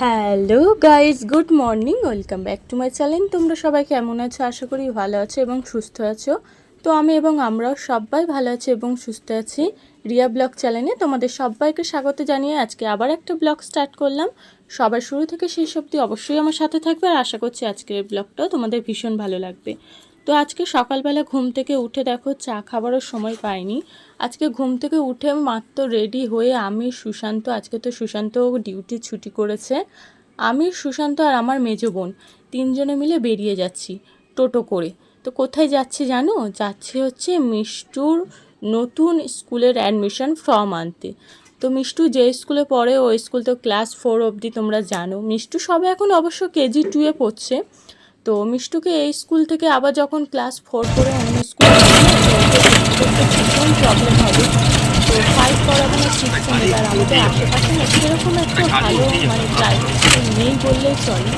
Hello guys good morning, welcome back to my channel. তোমরা সবাই কেমন আছো? আশা করি ভালো আছো এবং সুস্থ আছো। তো আমি এবং আমরাও সবাই ভালো আছি এবং সুস্থ আছি। রিয়া ব্লগ চ্যানেলে তোমাদের সবাইকে স্বাগত জানিয়ে আজকে আবার একটা ব্লগ স্টার্ট করলাম। সবার শুরু থেকে শেষ অবধি অবশ্যই আমার সাথে থাকবে আর আশা করছি আজকের ব্লগটাও তোমাদের ভীষণ ভালো লাগবে। তো আজকে সকালবেলা ঘুম থেকে উঠে দেখো চা খাবারও সময় পাইনি। আজকে ঘুম থেকে উঠে মাত্র রেডি হয়ে আমি সুশান্ত, আজকে তো সুশান্ত ডিউটি ছুটি করেছে। আমি সুশান্ত আর আমার মেজো বোন তিনজনে মিলে বেরিয়ে যাচ্ছি টোটো করে। তো কোথায় যাচ্ছি জানো? যাচ্ছি হচ্ছে মিষ্টুর নতুন স্কুলের অ্যাডমিশন ফর্ম আনতে। তো মিষ্টু যে স্কুলে পড়ে, ওই স্কুল তো ক্লাস ফোর অবধি তোমরা জানো। মিষ্টু সবে এখন অবশ্য কেজি টুয়ে পড়ছে। তো মিষ্টুকে এই স্কুল থেকে আবার যখন ক্লাস ফোর করে অন্য স্কুলে ভীষণ প্রবলেম হবে। তো ফাইভ করাবো না সিক্স এবার আমাদের আশেপাশে সেরকম একটা ভালো মানে প্রাইভেট স্কুল নেই বললেই চলে।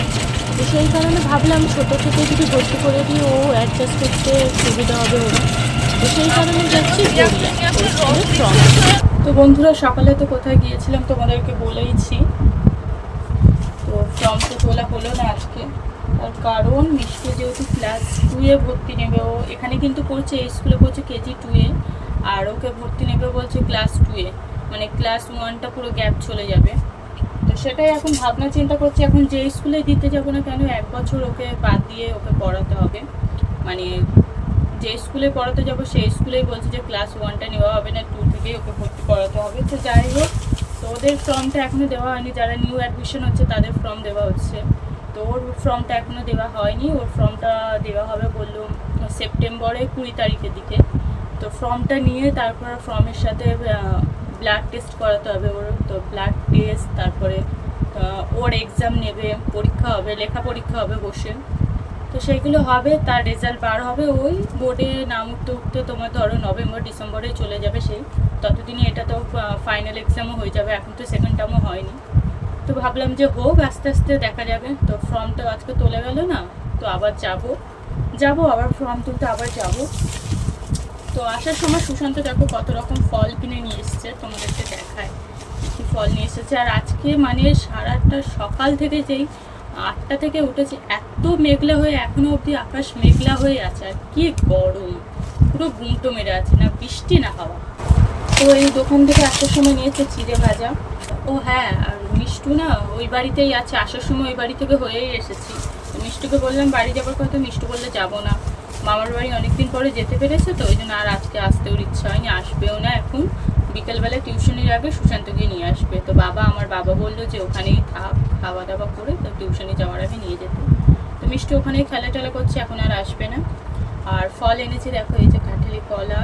তো সেই কারণে ভাবলাম ছোটো থেকে যদি ভর্তি করে দিই, ও অ্যাডজাস্ট করতে সুবিধা হবে ওর। তো সেই কারণে যাচ্ছি ফ্রম তো বন্ধুরা, সকালে তো কোথায় গিয়েছিলাম তোমাদেরকে বলেইছি। তো ফর্ম তো তোলা হলো না আজকে। তার কারণ, মিষ্টি যেহেতু ক্লাস টুয়ে ভর্তি নেবে ও, এখানে কিন্তু পড়ছে, এই স্কুলে পড়ছে কেজি টুয়ে আর ওকে ভর্তি নেবে বলছে ক্লাস টুয়ে মানে ক্লাস ওয়ানটা পুরো গ্যাপ চলে যাবে। তো সেটাই এখন ভাবনা, চিন্তা করছি, এখন যে স্কুলে দিতে যাব না কেন, এক বছর ওকে বাদ দিয়ে ওকে পড়াতে হবে। মানে যে স্কুলে পড়াতে যাব, সেই স্কুলেই বলছে যে ক্লাস ওয়ানটা নেওয়া হবে না টু থেকেই ওকে ভর্তি করাতে হবে। তো যাই হোক, তো ওদের ফর্মটা এখনও দেওয়া হয়নি, যারা নিউ অ্যাডমিশন হচ্ছে তাদের ফর্ম দেওয়া হচ্ছে। তো ওর ফর্মটা এখনও দেওয়া হয়নি। ওর ফর্মটা দেওয়া হবে বলল সেপ্টেম্বরে কুড়ি তারিখের দিকে। তো ফর্মটা নিয়ে তারপর ফর্মের সাথে ব্লাড টেস্ট করাতে হবে ওর। তো ব্লাড টেস্ট তারপরে ওর এক্সাম নেবে, পরীক্ষা হবে, লেখা পরীক্ষা হবে বসে। তো সেইগুলো হবে, তার রেজাল্ট বার হবে। ওই বোর্ডে নাম উঠতে উঠতে তোমার ধরো নভেম্বর ডিসেম্বরে চলে যাবে সেই ততদিনে এটা তো ফাইনাল এক্সামও হয়ে যাবে। এখন তো সেকেন্ড টার্মও হয়নি। তো ভাবলাম যে হোক, আস্তে আস্তে দেখা যাবে। তো ফর্মটা আজকে তোলা গেল না, তো আবার যাব। যাব, আবার ফর্ম তুলতে আবার যাব। তো আসার সময় সুশান্ত দেখো কত রকম ফল কিনে নিয়ে এসছে, তোমাদেরকে দেখায়। কি ফল নিয়ে এসেছে। আর আজকে মানে সারাটা সকাল থেকে যেই আটটা থেকে উঠেছে, এত মেঘলা হয়ে এখনও অবধি আকাশ মেঘলা হয়ে আছে। আর কি গরম, পুরো গুমটো মেরে আছে, না বৃষ্টি না হাওয়া। তো এই দোকান থেকে আসার সময় নিয়েছে চিড়ে ভাজা। ও হ্যাঁ আর মিষ্টু না, ওই বাড়িতেই আছে, আসার সময় ওই বাড়ি থেকে হয়েই এসেছি। মিষ্টুকে বললাম, বাড়ি যাবার কথা মিষ্টু বললে যাব না। মামার বাড়ি অনেকদিন পরে যেতে পেরেছে তো, ওই জন্য আর আজকে আসতে ওর ইচ্ছা হয়নি, আসবেও না এখন। বিকেলবেলা টিউশনের আগে সুশান্তকে নিয়ে আসবে। তো বাবা, আমার বাবা বলল যে, ওখানেই থাক খাওয়া দাওয়া করে তো টিউশনে যাওয়ার আগে নিয়ে যেতে। তো মিষ্টি ওখানেই খেলা টেলা করছে, এখন আর আসবে না। আর ফল এনেছি, দেখো, এই যে কাঁঠালি কলা।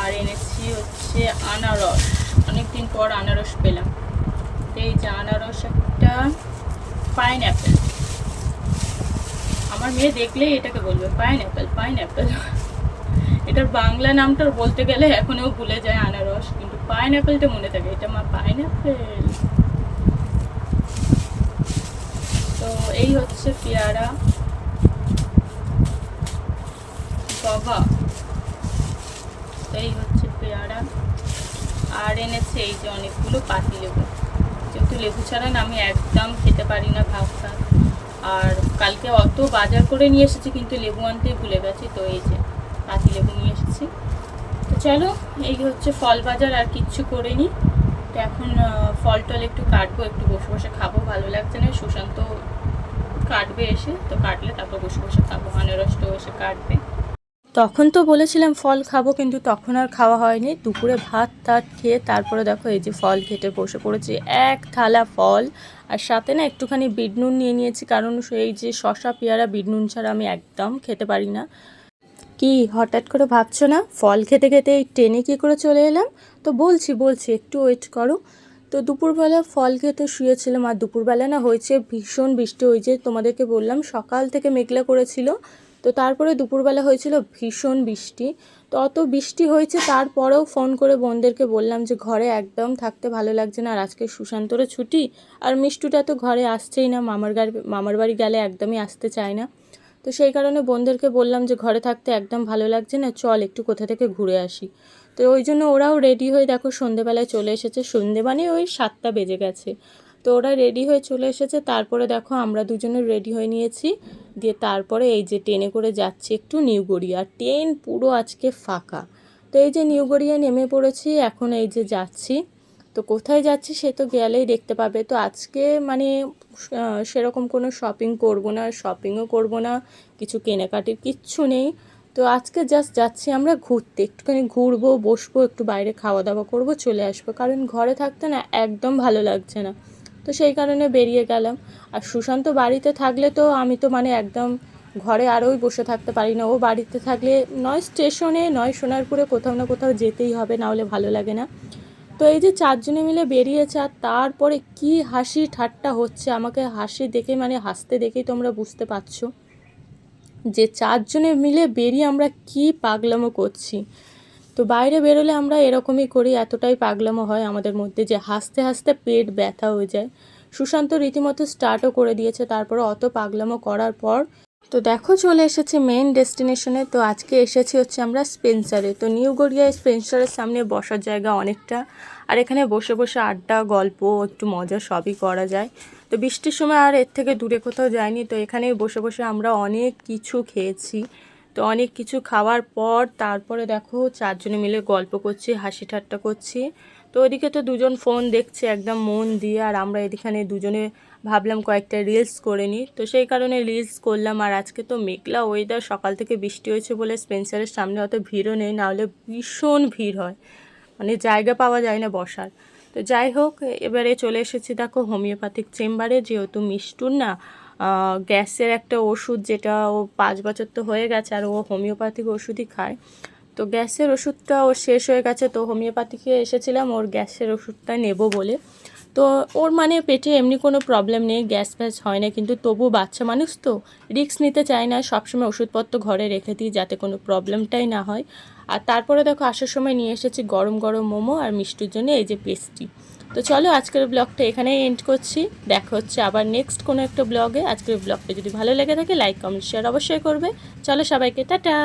আর এনেছি হচ্ছে আনারস। অনেকদিন পর আনারস পেলাম। আনারস একটা পাইন আমার মেয়ে দেখলেই এটাকে বলবে পাইন অ্যাপেল পাইন অ্যাপেল এটার বাংলা নামটা বলতে গেলে এখনও ভুলে যায় আনারস, কিন্তু পাইন অ্যাপেলটা মনে থাকে। এটা মা পাইন অ্যাপেল তো এই হচ্ছে পেয়ারা। গভা এই হচ্ছে পেয়ারা। আর এনেছে এই যে অনেকগুলো পাতি লেবু যেহেতু লেবু ছাড়া না, আমি একদম খেতে পারি না ভাত ভাত। আর কালকে অত বাজার করে নিয়ে এসেছি, কিন্তু লেবু আনতেই ভুলে গেছি, তো এই যে পাতি লেবু নিয়ে এসেছি। তো চলো, এই হচ্ছে ফল বাজার, আর কিচ্ছু করিনি তো এখন ফল টল একটু কাটবো, একটু বসে বসে খাব, ভালো লাগছে না, সুশান্ত কাটবে এসে, তো কাটলে তারপর বসে বসে খাব, আনারসটাও এসে কাটবে। তখন তো বলেছিলাম ফল খাব, কিন্তু তখন আর খাওয়া হয়নি। দুপুরে ভাত টাত খেয়ে তারপরে দেখো এই যে ফল খেতে বসে পড়েছি। এক থালা ফল আর সাথে না একটুখানি বিট নুন নিয়ে নিয়েছি, কারণ এই যে শশা পেয়ারা, বিট নুন ছাড়া আমি একদম খেতে পারি না। কি হঠাৎ করে ভাবছ না? ফল খেতে খেতে এই ট্রেনে কী করে চলে এলাম? তো বলছি বলছি, একটু ওয়েট করো। তো দুপুরবেলা ফল খেতে শুয়েছিলাম, আর দুপুরবেলা না হয়েছে ভীষণ বৃষ্টি, ওই যে তোমাদেরকে বললাম সকাল থেকে মেঘলা করেছিল। তো তারপরে দুপুরবেলা হয়েছিল ভীষণ বৃষ্টি। তো অত বৃষ্টি হয়েছে, তারপরেও ফোন করে বোনদেরকে বললাম যে, ঘরে একদম থাকতে ভালো লাগছে না, আর আজকে সুশান্তরও ছুটি, আর মিষ্টুটা তো ঘরে আসছেই না, মামার গাড়ি, মামার বাড়ি গেলে একদমই আসতে চায় না। তো সেই কারণে বোনদেরকে বললাম যে, ঘরে থাকতে একদম ভালো লাগছে না, চল একটু কোথা থেকে ঘুরে আসি। তো ওই জন্য ওরাও রেডি হয়ে দেখো সন্ধেবেলায় চলে এসেছে। সন্ধে মানে ওই সাতটা বেজে গেছে। তো ওরা রেডি হয়ে চলে এসেছে। তারপরে দেখো আমরা দুজনে রেডি হয়ে নিয়েছি। দিয়ে তারপরে এই যে ট্রেনে করে যাচ্ছি একটু নিউ গড়িয়া। ট্রেন পুরো আজকে ফাঁকা। তো এই যে নিউ গড়িয়া নেমে পড়েছি, এখন এই যে যাচ্ছি। তো কোথায় যাচ্ছি সে তো গেলেই দেখতে পাবে। তো আজকে মানে সেরকম কোনো শপিং করব না শপিংও করব না, কিছু কেনাকাটির কিচ্ছু নেই। তো আজকে জাস্ট যাচ্ছি আমরা ঘুরতে। একটুখানি ঘুরবো, বসবো, একটু বাইরে খাওয়া দাওয়া করব, চলে আসব। কারণ ঘরে থাকতে না একদম ভালো লাগছে না। তো সেই কারণে বেরিয়ে গেলাম। আর সুশান্ত বাড়িতে থাকলে তো আমি তো মানে একদম ঘরে আরোই বসে থাকতে পারি না। ও বাড়িতে থাকলে নয় স্টেশনে, নয় সোনারপুরে কোথাও না কোথাও যেতেই হবে, না হলে ভালো লাগে না। তো এই যে চারজনে মিলে বেরিয়েছে, আর তারপরে কি হাসি ঠাট্টা হচ্ছে, আমাকে হাসি দেখে মানে হাসতে দেখেই তোমরা বুঝতে পারছ যে চারজনে মিলে বেরিয়ে আমরা কি পাগলামো করছি। তো বাইরে বেরোলে আমরা এরকমই করি, এতটাই পাগলামো হয় আমাদের মধ্যে যে হাসতে হাসতে পেট ব্যথা হয়ে যায়। সুশান্ত রীতিমতো স্টার্টও করে দিয়েছে, তারপরে অত পাগলামো করার পর তো দেখো চলে এসেছে মেন ডেস্টিনেশনে তো আজকে এসেছি হচ্ছে আমরা স্পেন্সারে তো নিউ গড়িয়ায় স্পেন্সারের সামনে বসার জায়গা অনেকটা। আর এখানে বসে বসে আড্ডা, গল্প, একটু মজা সবই করা যায়। তো বৃষ্টির সময় আর এর থেকে দূরে কোথাও যায়নি তো এখানেই বসে বসে আমরা অনেক কিছু খেয়েছি। তো অনেক কিছু খাওয়ার পর তারপরে দেখো চারজনে মিলে গল্প করছি, হাসি ঠাট্টা করছি। তো ওইদিকে তো দুজন ফোন দেখছে, একদম মন দিয়ে, আর আমরা এদিকে দুজনে ভাবলাম কয়েকটা রিলস করে নিই। তো সেই কারণে রিলস করলাম, আর আজকে তো মেঘলা ওয়েদার সকাল থেকে বৃষ্টি হয়েছে বলে স্পেন্সারের সামনে অত ভিড়ও নেই নাহলে ভীষণ ভিড় হয়। মানে জায়গা পাওয়া যায় না বসার। তো যাই হোক, এবারে চলে এসেছি দেখো হোমিওপ্যাথিক চেম্বারে যেহেতু মিষ্টুর না গ্যাসের একটা ওষুধ যেটা ও পাঁচ বছর তো হয়ে গেছে আর ও হোমিওপ্যাথিক ওষুধই খায়। তো গ্যাসের ওষুধটা ওর শেষ হয়ে গেছে, তো হোমিওপ্যাথিকে এসেছিলাম, ওর গ্যাসের ওষুধটা নেব বলে। তো ওর মানে পেটে এমনি কোনো প্রবলেম নেই, গ্যাস ফ্যাস হয় না, কিন্তু তবু বাচ্চা মানুষ তো রিস্ক নিতে চায় না, সবসময় ওষুধপত্র ঘরে রেখে দিই যাতে কোনো প্রবলেমটাই না হয়। আর তারপরে দেখো, আসার সময় নিয়ে এসেছি গরম গরম মোমো আর মিষ্টির জন্য, এই যে পেস্ট্রি। তো চলো আজকের ব্লগটা এখানেই এন্ড করছি। দেখা হচ্ছে আবার নেক্সট কোনো একটা ব্লগে আজকের ব্লগটা যদি ভালো লেগে থাকে লাইক কমেন্ট শেয়ার অবশ্যই করবে। চলো সবাইকে, টাটা!